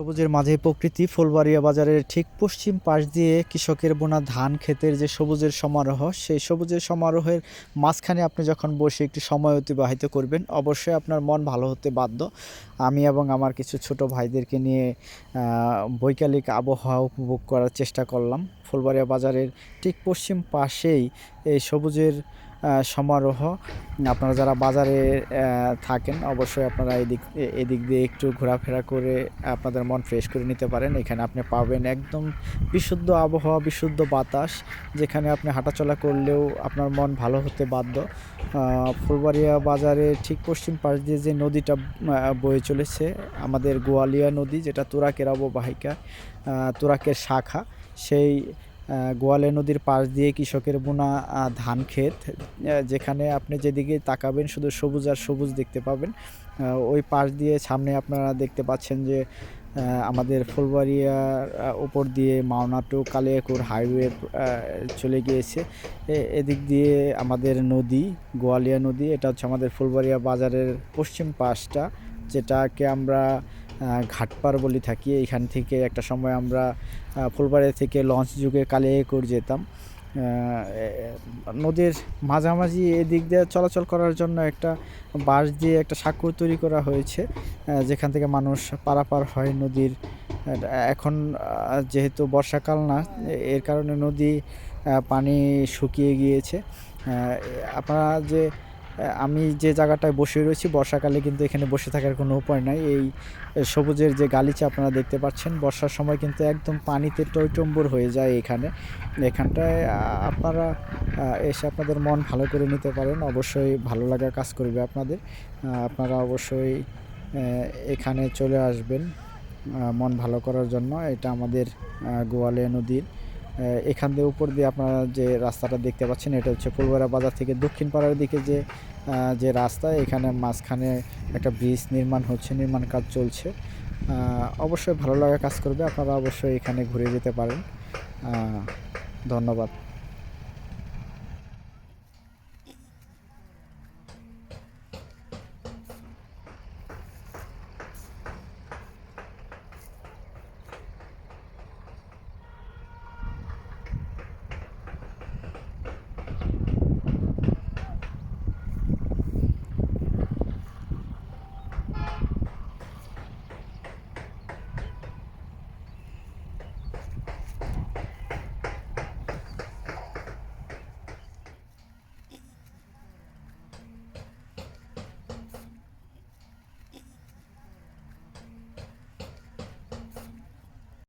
সবুজের মাঝে প্রকৃতি, ফুলবাড়িয়া বাজারের ঠিক পশ্চিম পাশ দিয়ে কৃষকের বোনা ধান ক্ষেতের যে সবুজের সমারোহ, সেই সবুজের সমারোহের মাঝখানে আপনি যখন বসে একটি সময় অতিবাহিত করবেন, অবশ্যই আপনার মন ভালো হতে বাধ্য। আমি এবং আমার কিছু ছোট ভাইদেরকে নিয়ে বৈকালিক আবহাওয়া উপভোগ করার চেষ্টা করলাম। ফুলবাড়িয়া বাজারের ঠিক পশ্চিম পাশেই এই সবুজের সমারোহ। আপনারা যারা বাজারে থাকেন, অবশ্যই আপনারা এদিক এদিক দিয়ে একটু ঘোরাফেরা করে আপনাদের মন ফ্রেশ করে নিতে পারেন। এখানে আপনি পাবেন একদম বিশুদ্ধ আবহাওয়া, বিশুদ্ধ বাতাস, যেখানে আপনি হাঁটাচলা করলেও আপনার মন ভালো হতে বাধ্য। ফুলবাড়িয়া বাজারে ঠিক পশ্চিম পাশ দিয়ে যে নদীটা বয়ে চলেছে, আমাদের গোয়ালিয়া নদী, যেটা তুরাকের অববাহিকা তুরাকের শাখা, সেই আহ, গোয়ালিয়া নদীর পাশ দিয়ে কৃষকের বোনা ধান ক্ষেত যেখানে আপনি যেদিকে তাকাবেন শুধু সবুজ আর সবুজ দেখতে পাবেন। ওই পাশ দিয়ে সামনে আপনারা দেখতে পাচ্ছেন যে আমাদের ফুলবাড়িয়ার উপর দিয়ে মাওনা টু কালিয়াকুর হাইওয়ে চলে গিয়েছে। এদিক দিয়ে আমাদের নদী গোয়ালিয়া নদী এটা হচ্ছে আমাদের ফুলবাড়িয়া বাজারের পশ্চিম পাশটা যেটাকে আমরা ঘাটপাড় বলি থাকি এইখান থেকে একটা সময় আমরা ফুলবাড়ি থেকে লঞ্চ যুগে কালিয়াকুর যেতাম। নদীর মাঝামাঝি এদিক দিয়ে চলাচল করার জন্য একটা বাঁশ দিয়ে একটা সাঁকো তৈরি করা হয়েছে যেখান থেকে মানুষ পারাপার হয় নদীর। এখন যেহেতু বর্ষাকাল না এর কারণে নদী পানি শুকিয়ে গিয়েছে। আপনারা যে আমি যে জায়গাটায় বসে রয়েছি বর্ষাকালে কিন্তু এখানে বসে থাকার কোনো উপায় নাই। এই সবুজের যে গালিচা আপনারা দেখতে পাচ্ছেন বর্ষার সময় কিন্তু একদম পানিতে টইটম্বুর হয়ে যায় এখানে। এখানটায় আপনারা এসে আপনাদের মন ভালো করে নিতে পারেন। অবশ্যই ভালো লাগা কাজ করবে আপনাদের। আপনারা অবশ্যই এখানে চলে আসবেন মন ভালো করার জন্য। এটা আমাদের আহ, গোয়ালিয়া নদীর এখান দিয়ে উপর দিয়ে আপনারা যে রাস্তাটা দেখতে পাচ্ছেন, এটা হচ্ছে ফুলবাড়া বাজার থেকে দক্ষিণ পাড়ার দিকে যে যে রাস্তা, এখানে মাঝখানে একটা ব্রিজ নির্মাণ হচ্ছে, নির্মাণ কাজ চলছে। অবশ্যই ভালো লাগা কাজ করবে, আপনারা অবশ্যই এখানে ঘুরে যেতে পারেন। ধন্যবাদ।